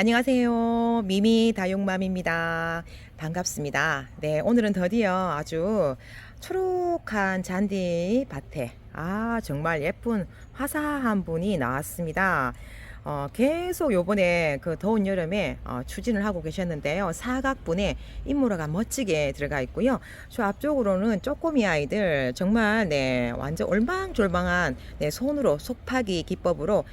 안녕하세요. 미미 다육맘입니다. 반갑습니다. 네, 오늘은 드디어 아주 초록한 잔디 밭에 아, 정말 예쁜 화사한 분이 나왔습니다. 어, 계속 요번에 그 더운 여름에 어, 추진을 하고 계셨는데요. 사각분에 인물화가 멋지게 들어가 있고요. 저 앞쪽으로는 쪼꼬미 아이들 정말 네, 완전 올망졸망한 네, 손으로 속파기 기법으로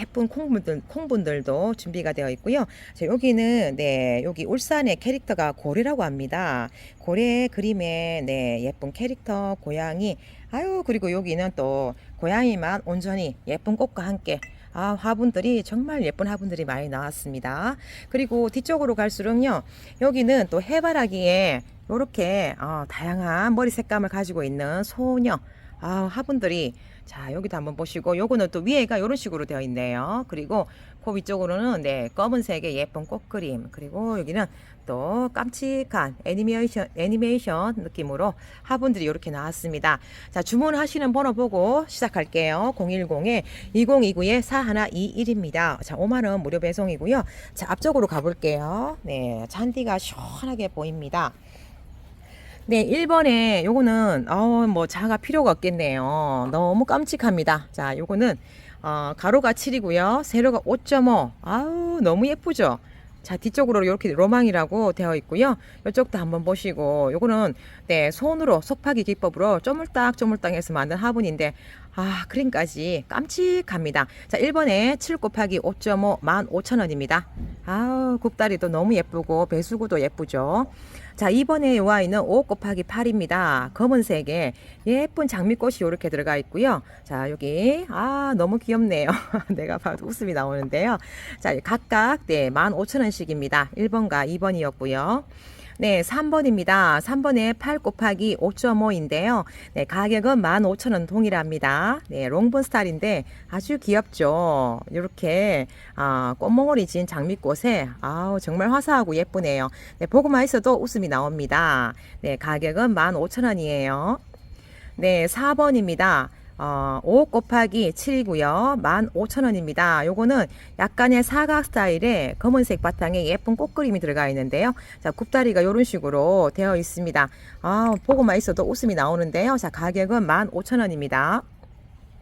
예쁜 콩분들, 콩분들도 준비가 되어 있고요. 자, 여기는 네, 여기 울산의 캐릭터가 고래라고 합니다. 고래 그림에 네, 예쁜 캐릭터 고양이 아유 그리고 여기는 또 고양이만 온전히 예쁜 꽃과 함께 아, 화분들이 정말 예쁜 화분들이 많이 나왔습니다. 그리고 뒤쪽으로 갈수록요, 여기는 또 해바라기에 이렇게 어, 다양한 머리 색감을 가지고 있는 소녀 아, 화분들이 자 여기도 한번 보시고 요거는 또 위에가 이런 식으로 되어 있네요. 그리고 그 위쪽으로는 네 검은색의 예쁜 꽃그림 그리고 여기는 또 깜찍한 애니메이션 애니메이션 느낌으로 화분들이 이렇게 나왔습니다. 자 주문하시는 번호 보고 시작할게요. 010에 2029에 4121입니다. 자 5만 원 무료 배송이고요. 자 앞쪽으로 가 볼게요. 네 잔디가 시원하게 보입니다. 네, 1번에 요거는 어, 뭐 자가 필요가 없겠네요. 너무 깜찍합니다. 자, 요거는 어, 가로가 7이고요. 세로가 5.5. 아우, 너무 예쁘죠? 자, 뒤쪽으로 이렇게 로망이라고 되어 있고요. 이쪽도 한번 보시고 요거는 네, 손으로 속파기 기법으로 쪼물딱 쪼물딱 해서 만든 화분인데 아, 그림까지 깜찍합니다. 자, 1번에 7 곱하기 5.5 15,000원입니다. 아우, 굽다리도 너무 예쁘고 배수구도 예쁘죠. 자, 이번에 요 아이는 5 곱하기 8입니다. 검은색에 예쁜 장미꽃이 이렇게 들어가 있고요. 자, 여기 아, 너무 귀엽네요. 내가 봐도 웃음이 나오는데요. 자, 각각 네, 15,000원씩입니다. 1번과 2번이었고요. 네, 3번입니다. 3번에 8 곱하기 5.5인데요. 네, 가격은 15,000원 동일합니다. 네, 롱본 스타일인데 아주 귀엽죠. 이렇게 아, 꽃몽울이 진 장미꽃에 아우 정말 화사하고 예쁘네요. 네, 보고만 있어도 웃음이 나옵니다. 네, 가격은 15,000원이에요. 네, 4번입니다. 어, 5 곱하기 7이고요. 15,000원입니다. 요거는 약간의 사각 스타일의 검은색 바탕에 예쁜 꽃 그림이 들어가 있는데요. 자, 굽다리가 이런 식으로 되어 있습니다. 아, 보고만 있어도 웃음이 나오는데요. 자, 가격은 15,000원입니다.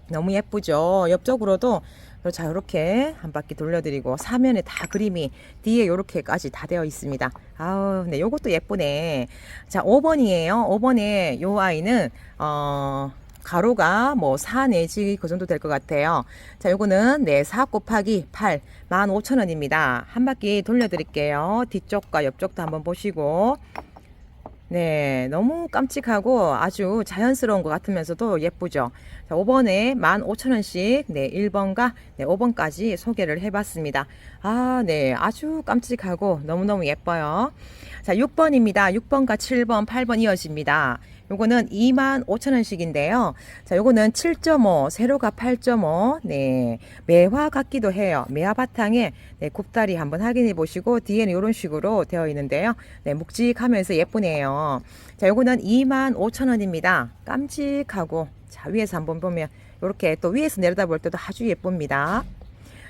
너무 예쁘죠? 옆쪽으로도 자, 이렇게 한 바퀴 돌려드리고 사면에 다 그림이 뒤에 이렇게까지 다 되어 있습니다. 아우, 네, 요것도 예쁘네. 자, 5번이에요. 5번에 요 아이는 어 가로가 뭐 4 내지 그 정도 될 것 같아요. 자, 요거는 네, 4 곱하기 8 15,000원입니다. 한 바퀴 돌려드릴게요. 뒤쪽과 옆쪽도 한번 보시고 네, 너무 깜찍하고 아주 자연스러운 것 같으면서도 예쁘죠. 자, 5번에 15,000원씩, 네, 1번과 네, 5번까지 소개를 해봤습니다. 아, 네, 아주 깜찍하고 너무너무 예뻐요. 자, 6번입니다. 6번과 7번, 8번 이어집니다. 요거는 25,000원씩인데요. 자, 요거는 7.5, 세로가 8.5, 네, 매화 같기도 해요. 매화 바탕에 네, 굽다리 한번 확인해 보시고 뒤에는 이런 식으로 되어 있는데요. 네, 묵직하면서 예쁘네요. 자, 요거는 25,000원입니다. 깜찍하고 자, 위에서 한번 보면 이렇게 또 위에서 내려다 볼 때도 아주 예쁩니다.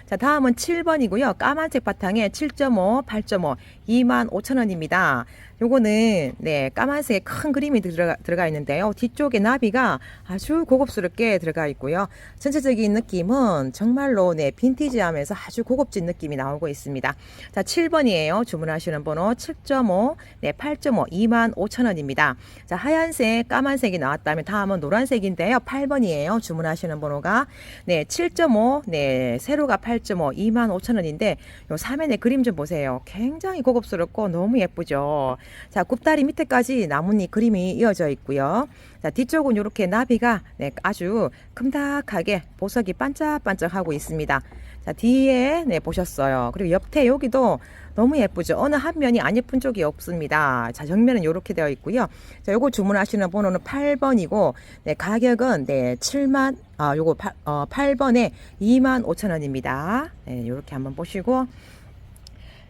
자, 다음은 7번이고요. 까만색 바탕에 7.5, 8.5, 25,000원입니다. 요거는 네, 까만색 큰 그림이 들어가, 들어가 있는데요. 뒤쪽에 나비가 아주 고급스럽게 들어가 있고요. 전체적인 느낌은 정말로 네, 빈티지하면서 아주 고급진 느낌이 나오고 있습니다. 자, 7번이에요. 주문하시는 번호 7.5, 네, 8.5, 25,000원입니다. 자, 하얀색, 까만색이 나왔다면 다음은 노란색인데요. 8번이에요. 주문하시는 번호가 네, 7.5, 네, 세로가 8.5, 25,000원인데 요 사면의 그림 좀 보세요. 굉장히 고급 스럽고 너무 예쁘죠. 자, 굽다리 밑에까지 나뭇잎 그림이 이어져 있고요. 자, 뒤쪽은 이렇게 나비가 네, 아주 큼닥하게 보석이 반짝반짝하고 있습니다. 자, 뒤에 네, 보셨어요. 그리고 옆에 여기도 너무 예쁘죠. 어느 한 면이 안 예쁜 쪽이 없습니다. 자, 정면은 이렇게 되어 있고요. 자, 요거 주문하시는 번호는 8번이고, 네, 가격은 네, 7만, 아, 요거 8, 어, 8번에 2만 5천 원입니다. 네, 요렇게 한번 보시고,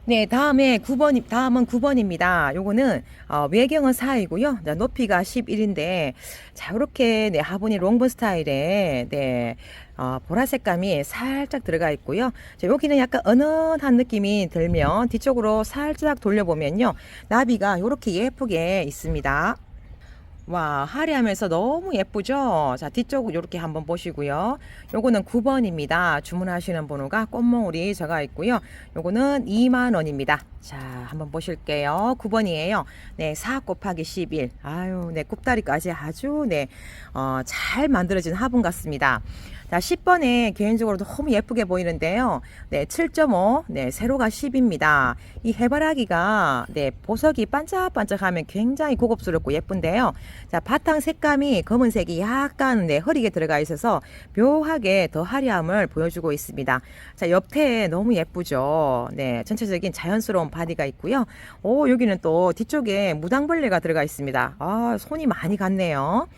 네, 다음에 9번, 다음은 9번입니다. 요거는, 어, 외경은 4이고요. 자, 높이가 11인데, 자, 요렇게, 네, 화분이 롱본 스타일에, 네, 어, 보라색감이 살짝 들어가 있고요. 자, 여기는 약간 은은한 느낌이 들면, 뒤쪽으로 살짝 돌려보면요. 나비가 요렇게 예쁘게 있습니다. 와, 화려하면서 너무 예쁘죠? 자, 뒤쪽 이렇게 한번 보시고요. 요거는 9번입니다. 주문하시는 번호가 꽃몽울이 적어 있고요. 요거는 2만 원입니다. 자, 한번 보실게요. 9번이에요. 네, 4 곱하기 11. 아유, 네, 굽다리까지 아주, 네, 어, 잘 만들어진 화분 같습니다. 자, 10번에 개인적으로 너무 예쁘게 보이는데요. 네, 7.5, 네, 세로가 10입니다. 이 해바라기가, 네, 보석이 반짝반짝하면 굉장히 고급스럽고 예쁜데요. 자, 바탕 색감이 검은색이 약간, 네, 흐리게 들어가 있어서 묘하게 더 화려함을 보여주고 있습니다. 자, 옆에 너무 예쁘죠. 네, 전체적인 자연스러운 바디가 있고요. 오, 여기는 또 뒤쪽에 무당벌레가 들어가 있습니다. 아, 손이 많이 갔네요.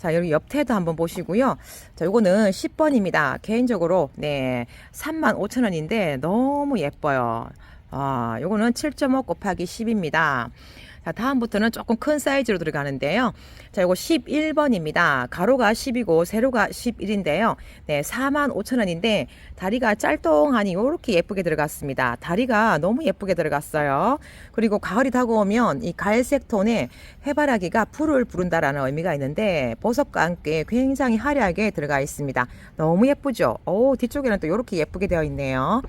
자, 여기 옆태도 한번 보시고요. 자, 요거는 10번입니다. 개인적으로, 네, 3만 5천 원인데 너무 예뻐요. 아, 요거는 7.5 곱하기 10입니다. 자, 다음부터는 조금 큰 사이즈로 들어가는데요. 자, 요거 11번입니다. 가로가 10이고 세로가 11인데요. 네, 4만 5천 원인데 다리가 짤똥하니 요렇게 예쁘게 들어갔습니다. 다리가 너무 예쁘게 들어갔어요. 그리고 가을이 다가오면 이 갈색 톤의 해바라기가 풀을 부른다라는 의미가 있는데 보석과 함께 굉장히 화려하게 들어가 있습니다. 너무 예쁘죠? 오, 뒤쪽에는 또 요렇게 예쁘게 되어 있네요.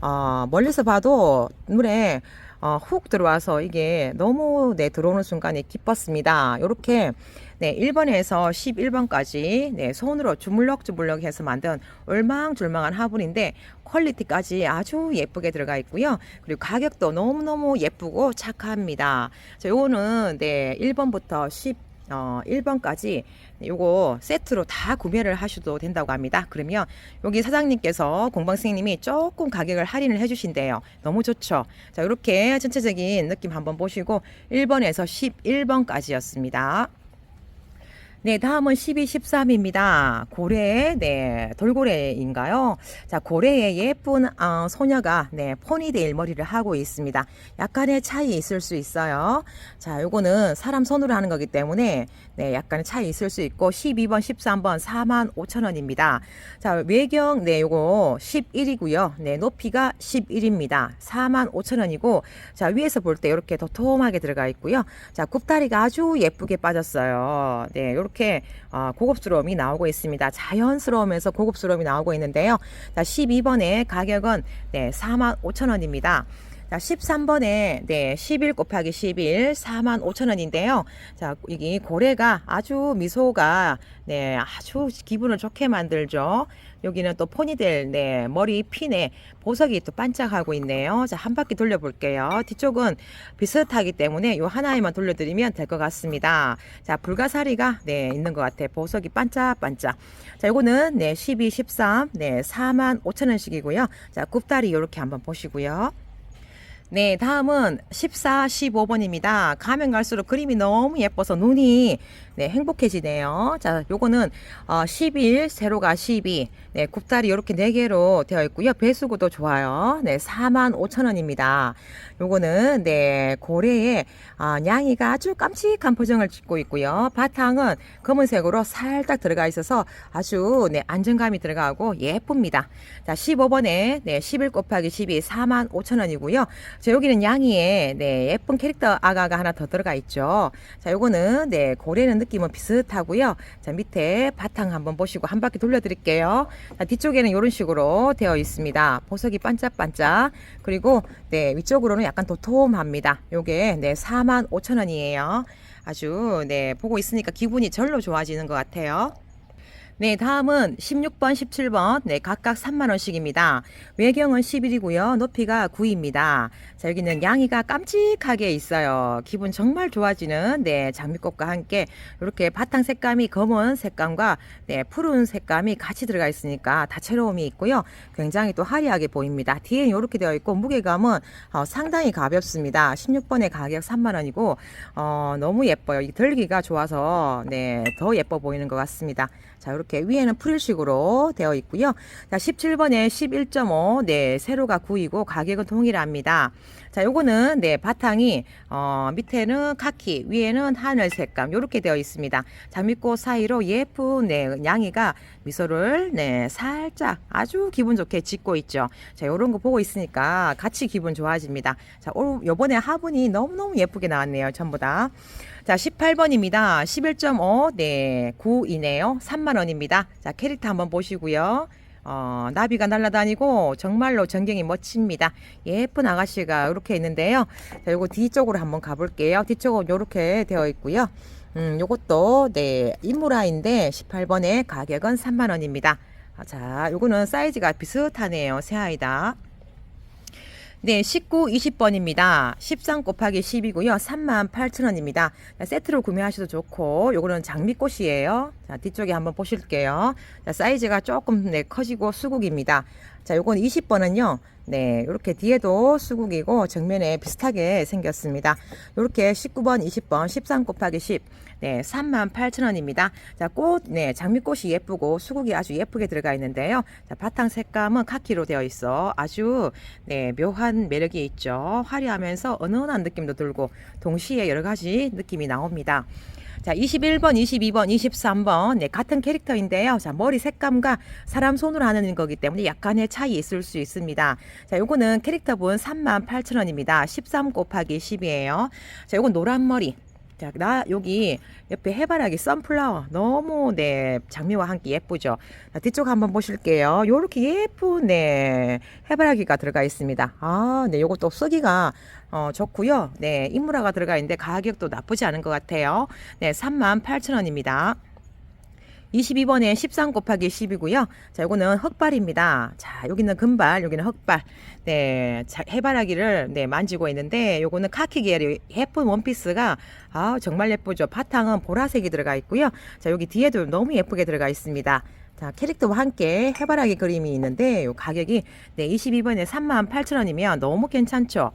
어, 멀리서 봐도 눈에 어, 훅 들어와서 이게 너무 네, 들어오는 순간에 기뻤습니다. 이렇게 네, 1번에서 11번까지 네, 손으로 주물럭주물럭 해서 만든 얼망졸망한 화분인데 퀄리티까지 아주 예쁘게 들어가 있고요. 그리고 가격도 너무너무 예쁘고 착합니다. 자, 요거는 네, 1번부터 10 어, 1번까지 요거 세트로 다 구매를 하셔도 된다고 합니다. 그러면 여기 사장님께서 공방 선생님이 조금 가격을 할인을 해주신대요. 너무 좋죠. 자, 이렇게 전체적인 느낌 한번 보시고 1번에서 11번까지였습니다. 네, 다음은 12, 13입니다. 고래, 네, 돌고래인가요? 자, 고래의 예쁜 어, 소녀가 네, 포니데일 머리를 하고 있습니다. 약간의 차이 있을 수 있어요. 자, 요거는 사람 손으로 하는 거기 때문에 네, 약간의 차이 있을 수 있고 12번, 13번 4만 5천 원입니다. 자, 외경 네, 요거 11이고요. 네, 높이가 11입니다. 4만 5천 원이고 자, 위에서 볼 때 이렇게 도톰하게 들어가 있고요. 자, 굽다리가 아주 예쁘게 빠졌어요. 네, 요렇게 어, 고급스러움이 나오고 있습니다. 자연스러우면서 고급스러움이 나오고 있는데요. 자, 12번의 가격은 네, 4만 5천 원입니다. 자, 13번에 네, 11 곱하기 11 4만 5천 원인데요. 자, 이게 고래가 아주 미소가 네, 아주 기분을 좋게 만들죠. 여기는 또 포니델 네, 머리 핀에 보석이 또 반짝하고 있네요. 자, 한 바퀴 돌려 볼게요. 뒤쪽은 비슷하기 때문에 요 하나에만 돌려드리면 될 것 같습니다. 자, 불가사리가 네, 있는 것 같아. 보석이 반짝반짝. 자, 요거는 네, 12, 13, 네, 4만 5천 원씩이고요. 자, 굽다리 이렇게 한번 보시고요. 네, 다음은 14, 15번입니다. 가면 갈수록 그림이 너무 예뻐서 눈이 네, 행복해지네요. 자, 요거는 어, 11, 세로가 12, 네, 굽다리 이렇게 4개로 되어 있고요. 배수구도 좋아요. 네, 4만 5천 원입니다. 요거는 네, 고래에 아, 냥이가 아주 깜찍한 표정을 짓고 있고요. 바탕은 검은색으로 살짝 들어가 있어서 아주 네, 안정감이 들어가고 예쁩니다. 자, 15번에 네, 11 곱하기 12, 4만 5천 원이고요. 자, 여기는 양이에 네, 예쁜 캐릭터 아가가 하나 더 들어가 있죠. 자, 요거는 네, 고래는 느낌은 비슷하고요. 자, 밑에 바탕 한번 보시고 한 바퀴 돌려 드릴게요. 자, 뒤쪽에는 이런 식으로 되어 있습니다. 보석이 반짝반짝. 그리고 네, 위쪽으로는 약간 도톰합니다. 요게 네, 4만 5천 원이에요. 아주 네, 보고 있으니까 기분이 절로 좋아지는 것 같아요. 네, 다음은 16번, 17번. 네, 각각 3만원씩입니다. 외경은 11이고요. 높이가 9입니다. 자, 여기는 양이가 깜찍하게 있어요. 기분 정말 좋아지는, 네, 장미꽃과 함께 이렇게 바탕 색감이 검은 색감과, 네, 푸른 색감이 같이 들어가 있으니까 다채로움이 있고요. 굉장히 또 화려하게 보입니다. 뒤에 이렇게 되어 있고, 무게감은 어, 상당히 가볍습니다. 16번의 가격 3만원이고, 어, 너무 예뻐요. 이 들기가 좋아서, 네, 더 예뻐 보이는 것 같습니다. 자, 이렇게 위에는 프릴식으로 되어 있고요. 자, 17번에 11.5, 네, 세로가 9이고 가격은 동일합니다. 자, 요거는 네, 바탕이 어, 밑에는 카키, 위에는 하늘 색감 요렇게 되어 있습니다. 장미꽃 사이로 예쁜 네, 양이가 미소를 네, 살짝 아주 기분 좋게 짓고 있죠. 자, 요런 거 보고 있으니까 같이 기분 좋아집니다. 자, 오, 요번에 화분이 너무너무 예쁘게 나왔네요. 전부 다. 자, 18번입니다. 11.5, 네, 9이네요. 3만 원입니다. 자, 캐릭터 한번 보시고요. 어, 나비가 날아다니고 정말로 전경이 멋집니다. 예쁜 아가씨가 이렇게 있는데요. 자, 요거 뒤쪽으로 한번 가볼게요. 뒤쪽은 요렇게 되어 있고요. 음, 요것도 네, 인무라인데 18번에 가격은 3만원입니다. 자, 요거는 사이즈가 비슷하네요. 새 아이다. 네, 19, 20번입니다. 13 곱하기 10이고요. 38,000원입니다. 세트로 구매하셔도 좋고, 요거는 장미꽃이에요. 자, 뒤쪽에 한번 보실게요. 자, 사이즈가 조금 네, 커지고 수국입니다. 자, 요건 20번은요. 네, 이렇게 뒤에도 수국이고 정면에 비슷하게 생겼습니다. 이렇게 19번, 20번, 13 곱하기 10. 네, 38,000원입니다. 자, 꽃, 네, 장미꽃이 예쁘고 수국이 아주 예쁘게 들어가 있는데요. 자, 바탕 색감은 카키로 되어 있어. 아주 네, 묘한 매력이 있죠. 화려하면서 은은한 느낌도 들고 동시에 여러 가지 느낌이 나옵니다. 자, 21번, 22번, 23번. 네, 같은 캐릭터인데요. 자, 머리 색감과 사람 손으로 하는 거기 때문에 약간의 차이 있을 수 있습니다. 자, 요거는 캐릭터분 38,000원입니다. 13 곱하기 10이에요. 자, 요건 노란 머리. 자, 나 여기 옆에 해바라기 선플라워 너무 네 장미와 함께 예쁘죠. 자, 뒤쪽 한번 보실게요. 요렇게 예쁜 네 해바라기가 들어가 있습니다. 아, 네 요것도 쓰기가 어, 좋고요. 네 인무라가 들어가 있는데 가격도 나쁘지 않은 것 같아요. 네 38,000원입니다. 22번에 13 곱하기 10이고요. 자, 요거는 흑발입니다. 자, 여기는 금발, 여기는 흑발. 네, 자, 해바라기를 네, 만지고 있는데 요거는 카키 계열의 예쁜 원피스가 아, 정말 예쁘죠. 바탕은 보라색이 들어가 있고요. 자, 여기 뒤에도 너무 예쁘게 들어가 있습니다. 자, 캐릭터와 함께 해바라기 그림이 있는데 요 가격이 네, 22번에 38,000원이면 너무 괜찮죠.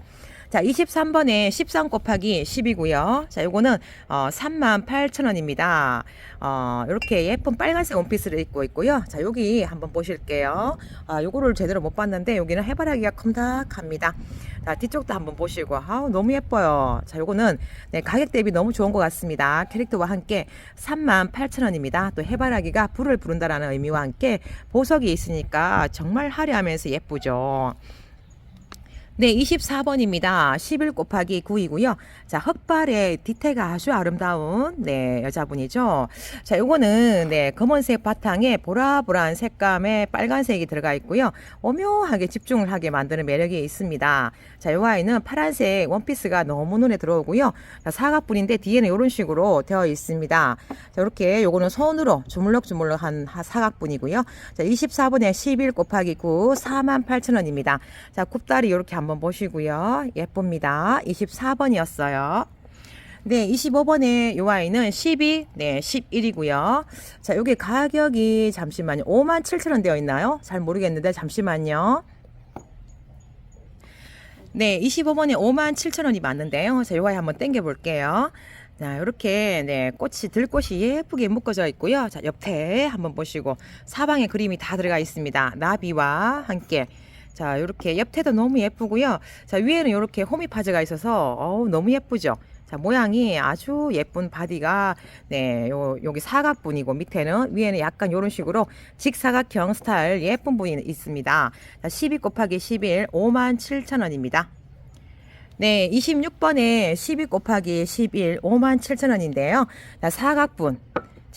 자, 23번에 13 곱하기 10이고요. 자, 요거는 어, 38,000원입니다. 어, 이렇게 예쁜 빨간색 원피스를 입고 있고요. 자, 여기 한번 보실게요. 아, 요거를 제대로 못 봤는데 여기는 해바라기가 큼닥합니다. 자, 뒤쪽도 한번 보시고 아우 너무 예뻐요. 자, 요거는 네, 가격 대비 너무 좋은 것 같습니다. 캐릭터와 함께 38,000원입니다. 또 해바라기가 불을 부른다라는 의미와 함께 보석이 있으니까 정말 화려하면서 예쁘죠. 네, 24번입니다. 11 곱하기 9이고요. 자, 흑발의 디테가 아주 아름다운 네, 여자분이죠. 자, 요거는 네, 검은색 바탕에 보라보라한 색감의 빨간색이 들어가 있고요. 오묘하게 집중을 하게 만드는 매력이 있습니다. 자, 요 아이는 파란색 원피스가 너무 눈에 들어오고요. 자, 사각분인데 뒤에는 이런 식으로 되어 있습니다. 자, 이렇게 요거는 손으로 주물럭주물럭한 하- 사각분이고요. 자, 24번에 11 곱하기 9 48,000원입니다. 자, 굽다리 이렇게 한번 보시고요. 예쁩니다. 24번이었어요. 네, 25번에 요 아이는 12, 네, 11이고요. 자, 여기 가격이 잠시만요. 5만 7천 원 되어 있나요? 잘 모르겠는데 잠시만요. 네, 25번에 5만 7천 원이 맞는데요. 자, 요 아이 한번 땡겨 볼게요. 자, 이렇게 네, 꽃이 들꽃이 예쁘게 묶어져 있고요. 자, 옆에 한번 보시고 사방에 그림이 다 들어가 있습니다. 나비와 함께 자, 이렇게 옆태도 너무 예쁘고요. 자, 위에는 이렇게 호미 파즈가 있어서 어우, 너무 예쁘죠. 자, 모양이 아주 예쁜 바디가 네, 요 여기 사각분이고 밑에는 위에는 약간 요런 식으로 직사각형 스타일 예쁜 분이 있습니다. 자, 12 곱하기 11 5만 7천 원입니다. 네, 26번에 12 곱하기 11 5만 7천 원인데요. 자, 사각분.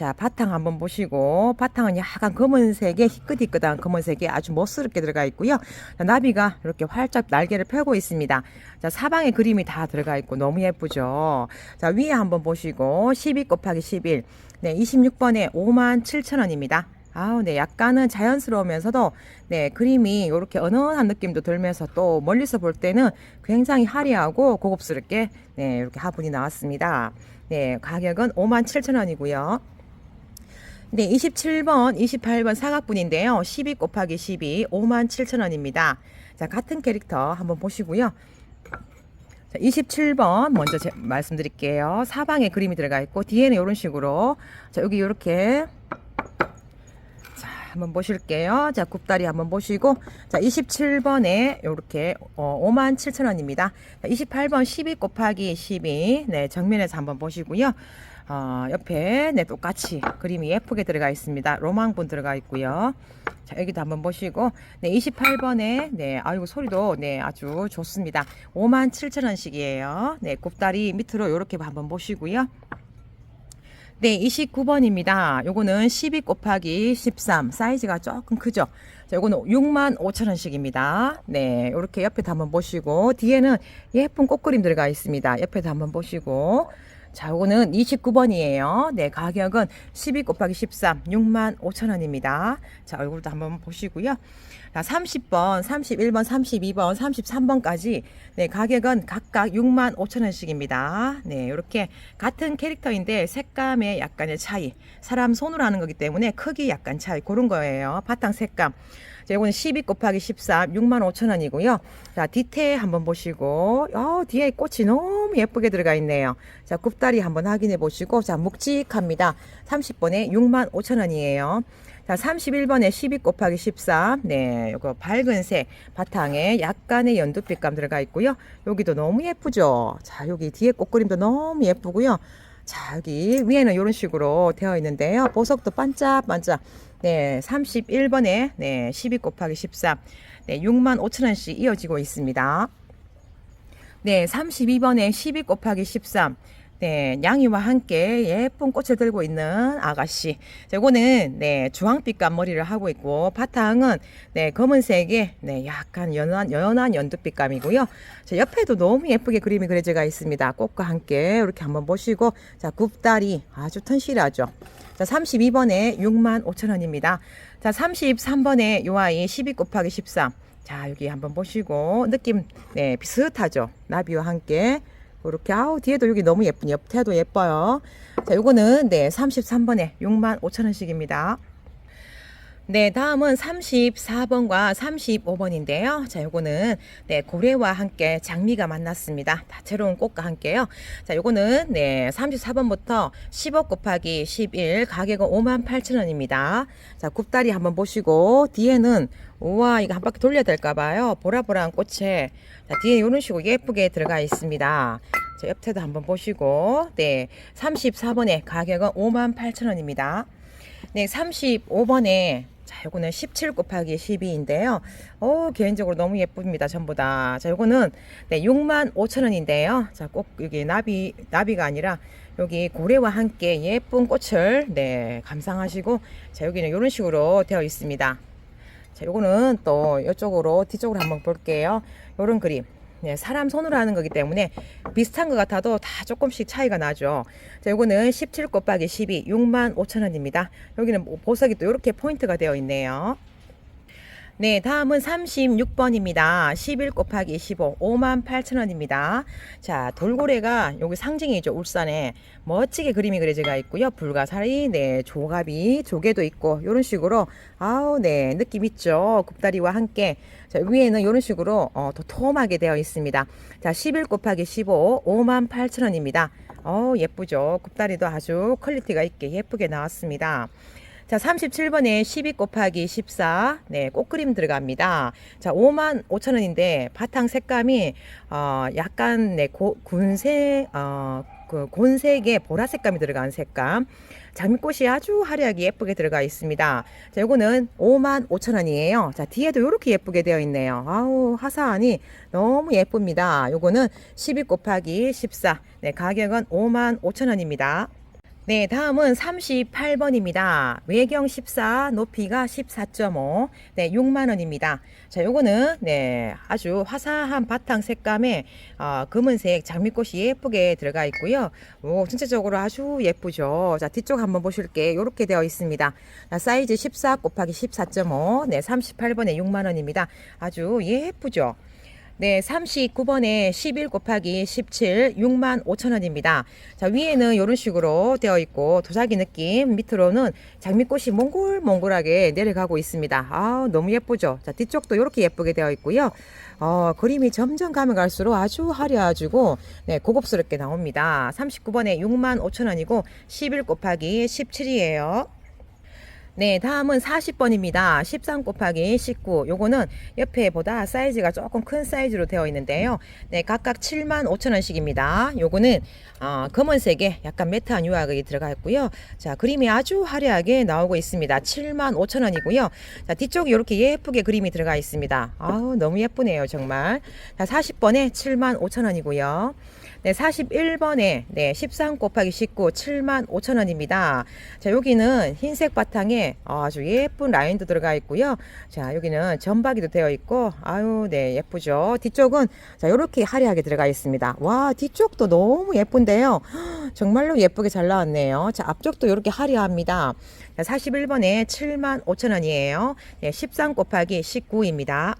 자, 바탕 한번 보시고 바탕은 약간 검은색에 희끗희끗한 검은색이 아주 멋스럽게 들어가 있고요. 자, 나비가 이렇게 활짝 날개를 펴고 있습니다. 자, 사방에 그림이 다 들어가 있고 너무 예쁘죠. 자, 위에 한번 보시고 12 곱하기 11. 네, 26번에 5만 7천 원입니다. 아우, 네, 약간은 자연스러우면서도, 네, 그림이 이렇게 은은한 느낌도 들면서 또 멀리서 볼 때는 굉장히 화려하고 고급스럽게, 네, 이렇게 화분이 나왔습니다. 네, 가격은 5만 7천 원이고요. 네, 27번, 28번 사각분인데요. 12 곱하기 12, 5만 7천 원입니다. 자, 같은 캐릭터 한번 보시고요. 자, 27번 먼저 제, 말씀드릴게요. 사방에 그림이 들어가 있고 뒤에는 이런 식으로 자, 여기 이렇게 한번 보실게요. 자, 굽다리 한번 보시고, 자, 27번에 요렇게, 어, 57,000원입니다. 28번 12 곱하기 12. 네, 정면에서 한번 보시고요. 어, 옆에, 네, 똑같이 그림이 예쁘게 들어가 있습니다. 로망분 들어가 있고요. 자, 여기도 한번 보시고, 네, 28번에, 네, 아이고, 소리도, 네, 아주 좋습니다. 57,000원씩이에요. 네, 굽다리 밑으로 요렇게 한번 보시고요. 네, 29번입니다. 요거는 12 곱하기 13. 사이즈가 조금 크죠? 자, 요거는 6만 5천 원씩입니다. 네, 요렇게 옆에도 한번 보시고, 뒤에는 예쁜 꽃그림 들어가 있습니다. 옆에도 한번 보시고, 자, 요거는 29번이에요. 네, 가격은 12 곱하기 13, 6만 5천 원입니다. 자, 얼굴도 한번 보시고요. 자, 30번, 31번, 32번, 33번까지 네, 가격은 각각 6만 5천 원씩입니다. 네, 이렇게 같은 캐릭터인데 색감의 약간의 차이. 사람 손으로 하는 거기 때문에 크기 약간 차이. 그런 거예요. 바탕 색감. 자, 이거는 12 곱하기 13, 6만 5천 원이고요. 자, 디테일 한번 보시고, 어, 뒤에 꽃이 너무 예쁘게 들어가 있네요. 자, 굽다리 한번 확인해 보시고, 자, 묵직합니다. 30번에 6만 5천 원이에요. 자, 31번에 12 곱하기 13. 네, 요거 밝은 색 바탕에 약간의 연두빛감 들어가 있고요. 여기도 너무 예쁘죠? 자, 여기 뒤에 꽃그림도 너무 예쁘고요. 자, 여기 위에는 이런 식으로 되어 있는데요. 보석도 반짝반짝. 네, 31번에 네, 12 곱하기 13. 네, 6만 5천 원씩 이어지고 있습니다. 네, 32번에 12 곱하기 13. 네, 양이와 함께 예쁜 꽃을 들고 있는 아가씨. 자, 이거는 네, 주황빛감 머리를 하고 있고 바탕은 네, 검은색의 네, 약간 연한 연한 연두빛 감이고요. 자, 옆에도 너무 예쁘게 그림이 그려져가 있습니다. 꽃과 함께 이렇게 한번 보시고 자, 굽다리 아주 튼실하죠. 자, 32번에 6만 5천 원입니다. 자, 33번에 요 아이 12 곱하기 13. 자, 여기 한번 보시고 느낌 네, 비슷하죠. 나비와 함께 이렇게 아우 뒤에도 여기 너무 예쁜 옆태도 예뻐요. 자, 요거는 네 33번에 6만 5천 원씩입니다. 네, 다음은 34번과 35번인데요. 자, 요거는 네, 고래와 함께 장미가 만났습니다. 다채로운 꽃과 함께요. 자, 요거는 네, 34번부터 15 곱하기 11 가격은 5만 8천 원입니다. 자, 굽다리 한번 보시고 뒤에는 우와, 이거 한 바퀴 돌려야 될까 봐요. 보라보라한 꽃에 자, 뒤에 이런 식으로 예쁘게 들어가 있습니다. 자, 옆태도 한번 보시고 네, 34번에 가격은 5만 8천 원입니다. 네, 35번에 자, 요거는 17 곱하기 12인데요. 어, 개인적으로 너무 예쁩니다. 전부 다. 자, 요거는 네, 6만 5천 원인데요. 자, 꼭 여기 나비 나비가 아니라 여기 고래와 함께 예쁜 꽃을 네, 감상하시고 자, 여기는 이런 식으로 되어 있습니다. 자, 요거는 또 이쪽으로 뒤쪽으로 한번 볼게요. 요런 그림. 네, 사람 손으로 하는 거기 때문에 비슷한 것 같아도 다 조금씩 차이가 나죠. 자, 요거는 17 곱하기 12, 6만 5천 원입니다. 여기는 뭐 보석이 또 이렇게 포인트가 되어 있네요. 네, 다음은 36번입니다. 11 곱하기 15, 5만 8천 원입니다. 자, 돌고래가 여기 상징이죠. 울산에 멋지게 그림이 그려져가 있고요. 불가사리, 네, 조갑이, 조개도 있고, 이런 식으로, 아우, 네, 느낌 있죠. 굽다리와 함께. 자, 위에는 이런 식으로, 어, 도톰하게 되어 있습니다. 자, 11 곱하기 15, 5만 8천 원입니다. 어, 예쁘죠. 굽다리도 아주 퀄리티가 있게 예쁘게 나왔습니다. 자, 37번에 12 곱하기 14. 네, 꽃그림 들어갑니다. 자, 5만 5천 원인데 바탕 색감이 어, 약간 네, 고, 군색 어, 그 곤색의 보라색감이 들어간 색감. 장미꽃이 아주 화려하게 예쁘게 들어가 있습니다. 자, 요거는 5만 5천 원이에요. 자, 뒤에도 이렇게 예쁘게 되어 있네요. 아우, 화사하니 너무 예쁩니다. 요거는 12 곱하기 14. 네, 가격은 5만 5천 원입니다. 네, 다음은 38번입니다. 외경 14, 높이가 14.5, 네, 6만원입니다. 자, 요거는, 네, 아주 화사한 바탕 색감에, 어, 검은색 장미꽃이 예쁘게 들어가 있고요. 오, 전체적으로 아주 예쁘죠. 자, 뒤쪽 한번 보실게. 요렇게 되어 있습니다. 자, 사이즈 14 곱하기 14.5, 네, 38번에 6만원입니다. 아주 예쁘죠. 네, 39번에 11 곱하기 17, 6만 5천 원입니다. 자, 위에는 이런 식으로 되어 있고, 도자기 느낌, 밑으로는 장미꽃이 몽글몽글하게 내려가고 있습니다. 아 너무 예쁘죠? 자, 뒤쪽도 이렇게 예쁘게 되어 있고요. 어, 그림이 점점 가면 갈수록 아주 화려해지고, 네, 고급스럽게 나옵니다. 39번에 6만 5천 원이고, 11 곱하기 17이에요. 네, 다음은 40번입니다. 13 곱하기 19. 요거는 옆에 보다 사이즈가 조금 큰 사이즈로 되어 있는데요. 네, 각각 7만 5천 원씩입니다. 요거는 어, 검은색에 약간 매트한 유화각이 들어가 있고요. 자, 그림이 아주 화려하게 나오고 있습니다. 7만 5천 원이고요. 자, 뒤쪽에 이렇게 예쁘게 그림이 들어가 있습니다. 아우, 너무 예쁘네요, 정말. 자, 40번에 7만 5천 원이고요. 네, 41번에 네, 13 곱하기 19 7만 5천 원입니다. 자, 여기는 흰색 바탕에 아주 예쁜 라인도 들어가 있고요. 자, 여기는 점박이도 되어 있고 아유, 네, 예쁘죠. 뒤쪽은 자, 요렇게 화려하게 들어가 있습니다. 와, 뒤쪽도 너무 예쁜데요. 정말로 예쁘게 잘 나왔네요. 자, 앞쪽도 이렇게 화려합니다. 자, 41번에 7만 5천 원이에요. 네, 13 곱하기 19입니다.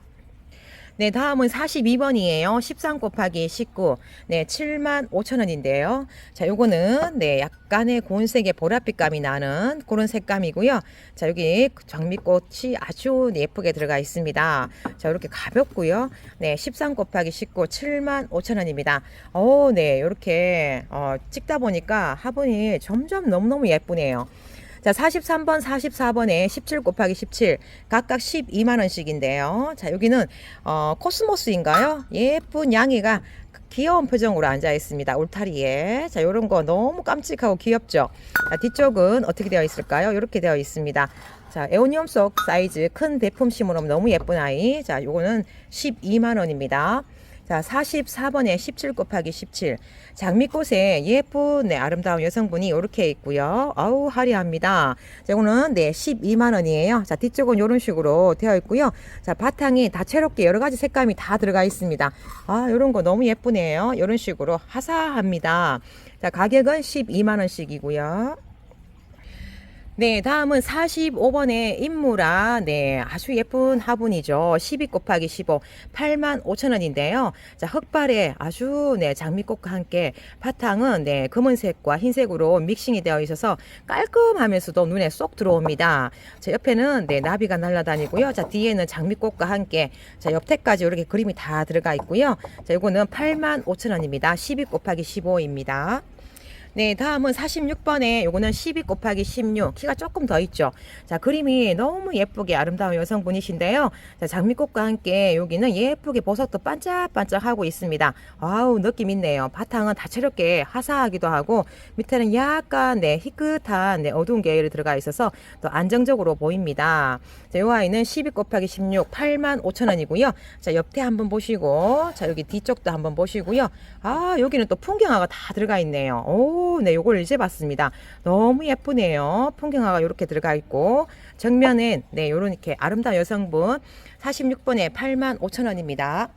네, 다음은 42번이에요. 13 곱하기 19. 네, 7만 5천 원인데요. 자, 요거는 네, 약간의 고운색의 보랏빛감이 나는 그런 색감이고요. 자, 여기 장미꽃이 아주 예쁘게 들어가 있습니다. 자, 이렇게 가볍고요. 네, 13 곱하기 19 7만 5천 원입니다. 어, 네, 이렇게 어, 찍다 보니까 화분이 점점 너무너무 예쁘네요. 자, 43번, 44번에 17 곱하기 17 각각 12만 원씩인데요. 자, 여기는 어, 코스모스인가요? 예쁜 양이가 귀여운 표정으로 앉아 있습니다. 울타리에. 자, 요런 거 너무 깜찍하고 귀엽죠? 자, 뒤쪽은 어떻게 되어 있을까요? 이렇게 되어 있습니다. 자, 에오니움 속 사이즈 큰 대품 심으로 너무 예쁜 아이. 자, 요거는 12만 원입니다. 자, 44번에 17 곱하기 17. 장미꽃에 예쁜 네, 아름다운 여성분이 이렇게 있고요. 아우, 화려합니다. 자, 이거는 네, 12만 원이에요. 자, 뒤쪽은 이런 식으로 되어 있고요. 자, 바탕이 다채롭게 여러 가지 색감이 다 들어가 있습니다. 아, 이런 거 너무 예쁘네요. 이런 식으로 화사합니다. 자, 가격은 12만 원씩이고요. 네, 다음은 45번의 인무라. 네, 아주 예쁜 화분이죠. 12 곱하기 15, 8만 5천 원인데요. 자, 흑발에 아주 네, 장미꽃과 함께 바탕은 네, 검은색과 흰색으로 믹싱이 되어 있어서 깔끔하면서도 눈에 쏙 들어옵니다. 자, 옆에는 네, 나비가 날아다니고요. 자, 뒤에는 장미꽃과 함께 자, 옆태까지 이렇게 그림이 다 들어가 있고요. 자, 이거는 8만 5천 원입니다. 12 곱하기 15입니다. 네, 다음은 46번에 요거는 12 곱하기 16. 키가 조금 더 있죠. 자, 그림이 너무 예쁘게 아름다운 여성분이신데요. 자, 장미꽃과 함께 여기는 예쁘게 버섯도 반짝반짝 하고 있습니다. 아우, 느낌 있네요. 바탕은 다채롭게 화사하기도 하고 밑에는 약간 네, 희끗한 네, 어두운 계열이 들어가 있어서 또 안정적으로 보입니다. 자, 요 아이는 12 곱하기 16 8만 5천 원이고요. 자, 옆에 한번 보시고 자, 여기 뒤쪽도 한번 보시고요. 아, 여기는 또 풍경화가 다 들어가 있네요. 오, 네, 요걸 이제 봤습니다. 너무 예쁘네요. 풍경화가 이렇게 들어가 있고 정면엔 네, 요런 이렇게 아름다운 여성분 46번에 8만 5천 원입니다.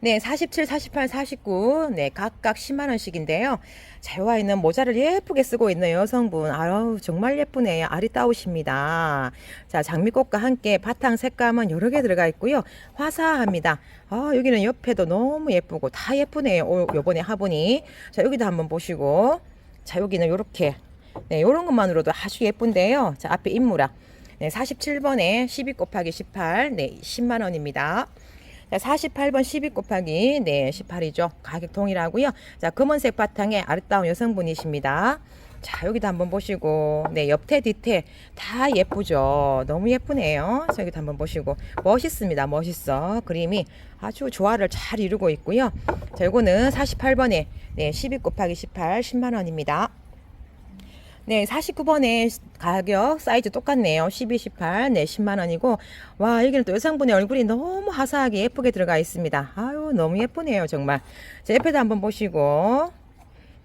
네, 47, 48, 49. 네, 각각 10만 원씩인데요. 자, 요 아이는 모자를 예쁘게 쓰고 있는 여성분. 아유, 정말 예쁘네요. 아리따우십니다. 자, 장미꽃과 함께 바탕 색감은 여러 개 들어가 있고요. 화사합니다. 아, 여기는 옆에도 너무 예쁘고 다 예쁘네요. 오, 요번에 화분이. 자, 여기도 한번 보시고. 자, 여기는 요렇게. 네, 요런 것만으로도 아주 예쁜데요. 자, 앞에 인무라. 네, 47번에 12 곱하기 18. 네, 10만 원입니다. 자, 48번 12 곱하기 네 18이죠. 가격 동일하고요. 자, 검은색 바탕에 아름다운 여성분이십니다. 자, 여기도 한번 보시고, 네, 옆태, 뒤태 다 예쁘죠. 너무 예쁘네요. 자, 여기도 한번 보시고, 멋있습니다. 멋있어. 그림이 아주 조화를 잘 이루고 있고요. 자, 요거는 48번에, 네, 12 곱하기 18, 10만원입니다. 네, 49번에 가격 사이즈 똑같네요. 12, 18, 네, 10만 원이고 와, 여기는 또 여성분의 얼굴이 너무 화사하게 예쁘게 들어가 있습니다. 아유, 너무 예쁘네요, 정말. 자, 옆에도 한번 보시고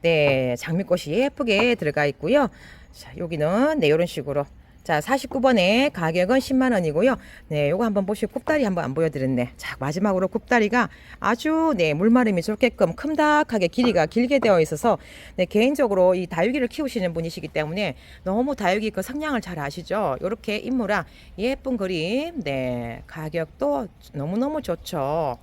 네, 장미꽃이 예쁘게 들어가 있고요. 자, 여기는 네, 이런 식으로 자, 49번에 가격은 10만 원이고요. 네, 요거 한번 보시고 굽다리 한번 안 보여드렸네. 자, 마지막으로 굽다리가 아주 네 물마름이 좋게끔 큼닥하게 길이가 길게 되어 있어서 네 개인적으로 이 다육이를 키우시는 분이시기 때문에 너무 다육이 그 성향을 잘 아시죠? 요렇게 인물아 예쁜 그림, 네 가격도 너무 너무 좋죠.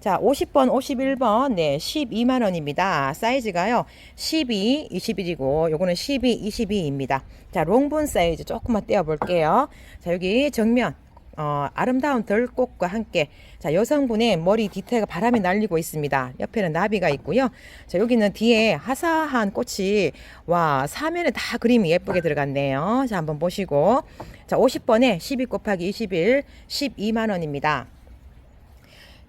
자, 50번, 51번, 네, 12만 원입니다. 사이즈가요, 12, 21이고, 요거는 12, 22입니다. 자, 롱분 사이즈 조금만 떼어 볼게요. 자, 여기 정면, 어, 아름다운 덜꽃과 함께 자 여성분의 머리 뒤태가 바람에 날리고 있습니다. 옆에는 나비가 있고요. 자 여기는 뒤에 화사한 꽃이 와 사면에 다 그림이 예쁘게 들어갔네요. 자 한번 보시고 자 50번에 12 곱하기 21 12만 원입니다.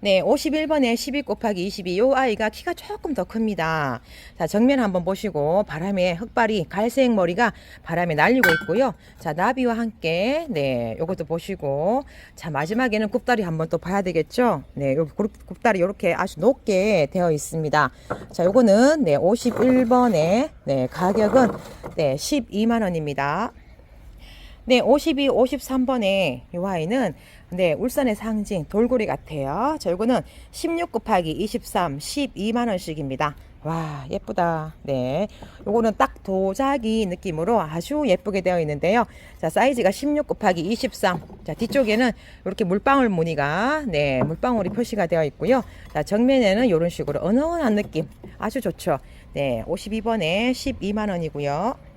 네, 51번에 12 곱하기 22. 요 아이가 키가 조금 더 큽니다. 자, 정면 한번 보시고 바람에 흑발이 갈색 머리가 바람에 날리고 있고요. 자, 나비와 함께 네, 요것도 보시고 자, 마지막에는 굽다리 한번 또 봐야 되겠죠? 네, 요 굽- 굽다리 요렇게 아주 높게 되어 있습니다. 자, 요거는 네, 51번에 네, 가격은 네, 12만 원입니다. 네, 52, 53번에 이 아이는 네, 울산의 상징 돌고래 같아요. 자, 요거는 16 곱하기 23, 12만 원씩입니다. 와, 예쁘다. 네. 요거는 딱 도자기 느낌으로 아주 예쁘게 되어 있는데요. 자, 사이즈가 16 곱하기 23. 자, 뒤쪽에는 이렇게 물방울 무늬가 네, 물방울이 표시가 되어 있고요. 자, 정면에는 이런 식으로 은은한 느낌. 아주 좋죠. 네, 52번에 12만 원이고요.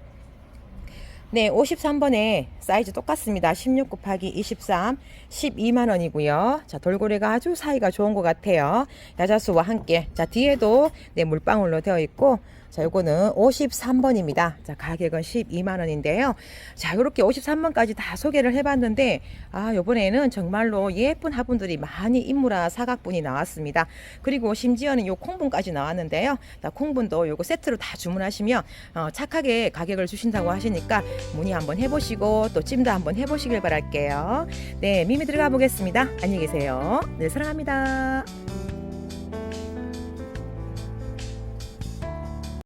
네, 53번에 사이즈 똑같습니다. 16 곱하기 23, 12만 원이고요. 자, 돌고래가 아주 사이가 좋은 것 같아요. 야자수와 함께. 자, 뒤에도 네, 물방울로 되어 있고, 자, 요거는 53번입니다. 자, 가격은 12만 원인데요. 자, 요렇게 53번까지 다 소개를 해봤는데, 아, 요번에는 정말로 예쁜 화분들이 많이 인무라 사각분이 나왔습니다. 그리고 심지어는 요 콩분까지 나왔는데요. 자, 콩분도 요거 세트로 다 주문하시면 어, 착하게 가격을 주신다고 하시니까 문의 한번 해보시고 또 찜도 한번 해보시길 바랄게요. 네, 미미 들어가 보겠습니다. 안녕히 계세요. 네, 사랑합니다.